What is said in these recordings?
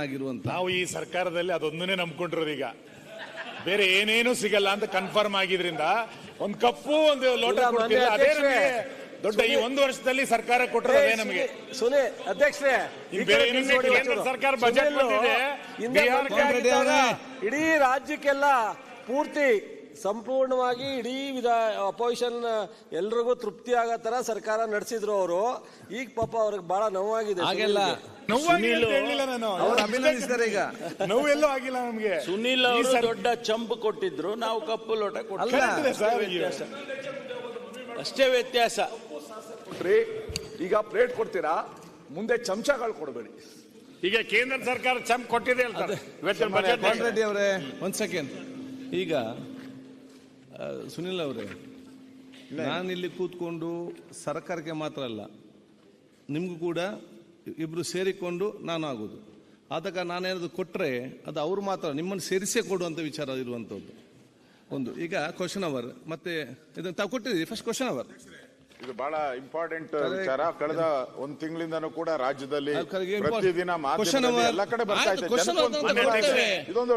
ಆಗಿರುವಂತ ನಾವು ಈ ಸರ್ಕಾರದಲ್ಲಿ ಅದೊಂದನ್ನೇ ನಂಬ್ಕೊಂಡಿರೋದು ಈಗ. ಬೇರೆ ಏನೇನು ಸಿಗಲ್ಲ ಅಂತ ಕನ್ಫರ್ಮ್ ಆಗಿದ್ರಿಂದ ಒಂದ್ ಕಪ್ಪು ಒಂದು ಲೋಟ ಈಗ ಕೊಡ್ತಿಲ್ಲ. ಅದೇ ನಮಗೆ ದೊಡ್ಡ ಈ ಒಂದು ವರ್ಷದಲ್ಲಿ ಸರ್ಕಾರ ಕೊಟ್ಟರೆ ಅದೇ ನಮಗೆ. ಸುನಿ ಅಧ್ಯಕ್ಷರೇ ಇನ್ ಈ ಬೇರೆ ಏನು ನೋಡಿ ಕೇಂದ್ರ ಸರ್ಕಾರ ಬಜೆಟ್ ಬಂದಿದೆ. ಹಿಂದೆ ಆಗಿದ್ದಾಗ ಇಡೀ ರಾಜ್ಯಕ್ಕೆಲ್ಲ ಪೂರ್ತಿ ಸಂಪೂರ್ಣವಾಗಿ ಇಡೀ ವಿಧ ಅಪೋಸಿಷನ್ ಎಲ್ರಿಗೂ ತೃಪ್ತಿ ಆಗೋ ತರ ಸರ್ಕಾರ ನಡೆಸಿದ್ರು ಅವರು. ಈಗ ಪಾಪ ಅವ್ರಿಗೆ ಬಹಳ ನೋವಾಗಿದೆ ಹಾಗೆಲ್ಲ. ನೋವಾಗಿ ಅಂತ ಹೇಳಿಲ್ಲ ನಾನು. ಅವ್ರು ಈಗ. ನೋವೆಲ್ಲೂ ಆಗಿಲ್ಲ ನಮ್ಗೆ. ಸುನಿಲ್ ಈ ಅವರು ಸರ್- ದೊಡ್ಡ ಚಂಪ್ ಕೊಟ್ಟಿದ್ರು ನಾವು ಕಪ್ಪು ಲೋಟ ಅಲ್ಲ ಕರೆಕ್ಟ್ ಇದೆ ಸರ್ ಅಷ್ಟೇ ವ್ಯತ್ಯಾಸ. ಕೊಟ್ರಿ ಈಗ ಪ್ಲೇಟ್ ಕೊಡ್ತೀರಾ? ಮುಂದೆ ಚಮಚಗಳು ಕೊಡಬೇಡಿ. ಈಗ ಕೇಂದ್ರ ಸರ್ಕಾರ ಚಂಪ್ ಕೊಟ್ಟಿದೆ ಹೇಳ್ತಾರೆ ಇವತ್ತಿನ ಬಜೆಟ್ ರೆಡ್ಡಿ ಅವರೇ ಒಂದ್ ಸೆಕೆಂಡ್ ಈಗ ಆ, ಸುನಿಲ್ ಅವರೇ ನಾನಿಲ್ಲಿ ಕೂತ್ಕೊಂಡು ಸರ್ಕಾರಕ್ಕೆ ಮಾತ್ರ ಅಲ್ಲ ನಿಮ್ಗೂ ಕೂಡ ಇಬ್ರು ಸೇರಿಕೊಂಡು ನಾನು ಆಗೋದು ಆದಾಗ ನಾನೇನಾದರೂ ಕೊಟ್ಟರೆ ಅದು ಅವರು ಮಾತ್ರ, ನಿಮ್ಮನ್ನು ಸೇರಿಸೇ ಕೊಡುವಂಥ ವಿಚಾರ ಇರುವಂಥದ್ದು. ಒಂದು, ಈಗ ಕ್ವಶನ್ ಅವರ್ ಮತ್ತೆ ಇದನ್ನು ತಾವು ಕೊಟ್ಟಿದ್ದೀವಿ ಫಸ್ಟ್ ಕ್ವಶನ್ ಅವರ್ ಇದು ಬಹಳ ಇಂಪಾರ್ಟೆಂಟ್ ವಿಚಾರ. ಕಳೆದ ಒಂದ್ ತಿಂಗಳಿಂದನೂ ಕೂಡ ರಾಜ್ಯದಲ್ಲಿ. ಪ್ರತಿದಿನ ಎಲ್ಲ ಕಡೆ ಬರ್ತಾ ಇದೆ. ಇದೊಂದು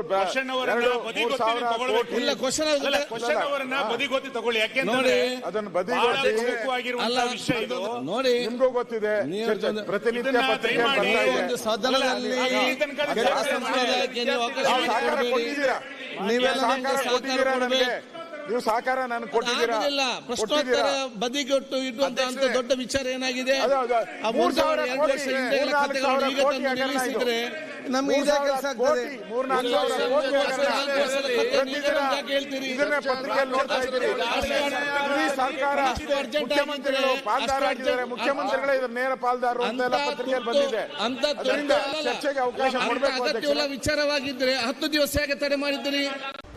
ತಗೊಳ್ಳಿ. ಯಾಕೆಂದ್ರೆ ಅದನ್ನು ವಿಷಯ ಇದು. ನೋಡಿ ನಿಮ್ಗೂ ಗೊತ್ತಿದೆ. ಪ್ರತಿನಿತ್ಯ ಪತ್ರಿಕೆ ಬರ್ತಾ ಇದೆ. ನೀವೆಲ್ಲ ಸಹಕಾರ ಕೊಟ್ಟಿದ್ದೀರಾ ನನಗೆ. ನೀವು ಸಹಕಾರ ನಾನು ಕೊಟ್ಟಿದ್ದೀರಾ? ಪ್ರಶ್ನೋತ್ತರ ಬದಿಗೊಟ್ಟು ಇಡುವಂತ ಅಂತ ದೊಡ್ಡ ವಿಚಾರ ಏನಾಗಿದೆ? ಮೂರು ಸಾವಿರ ನಿಲ್ಲಿಸಿದ್ರೆ ನಮ್ಗೆ ಇದೇ. ಕೆಲಸ ಆಗ್ತದೆ ಹೇಳ್ತೀರಿ? ಇದನ್ನೇ ಪತ್ರಿಕೆಯಲ್ಲಿ ನೋಡ್ತಾ ಇದ್ದೀರಿ. ಸರ್ಕಾರ ಮುಖ್ಯಮಂತ್ರಿಗಳು ಆಗಿದ್ರೆ, ಪಾಲ್ದಾರಾಗಿದ್ದಾರೆ. ಅಷ್ಟು ಮುಖ್ಯಮಂತ್ರಿಗಳೇ ಇದ್ರ ನೇರ ಪಾಲ್ದಾರರು ಅಂತ ಎಲ್ಲ ಪತ್ರಿಕೆಯಲ್ಲಿ ಬಂದಿದೆ. ಅದರಿಂದ ಚರ್ಚೆಗೆ ಅವಕಾಶ ಮಾಡಬೇಕು ಕೊಡಬೇಕು ವಿಚಾರವಾಗಿದ್ರೆ ಹತ್ತು ದಿವಸ ಹೇಗೆ ತಡೆ ಮಾಡಿದ್ದೀರಿ?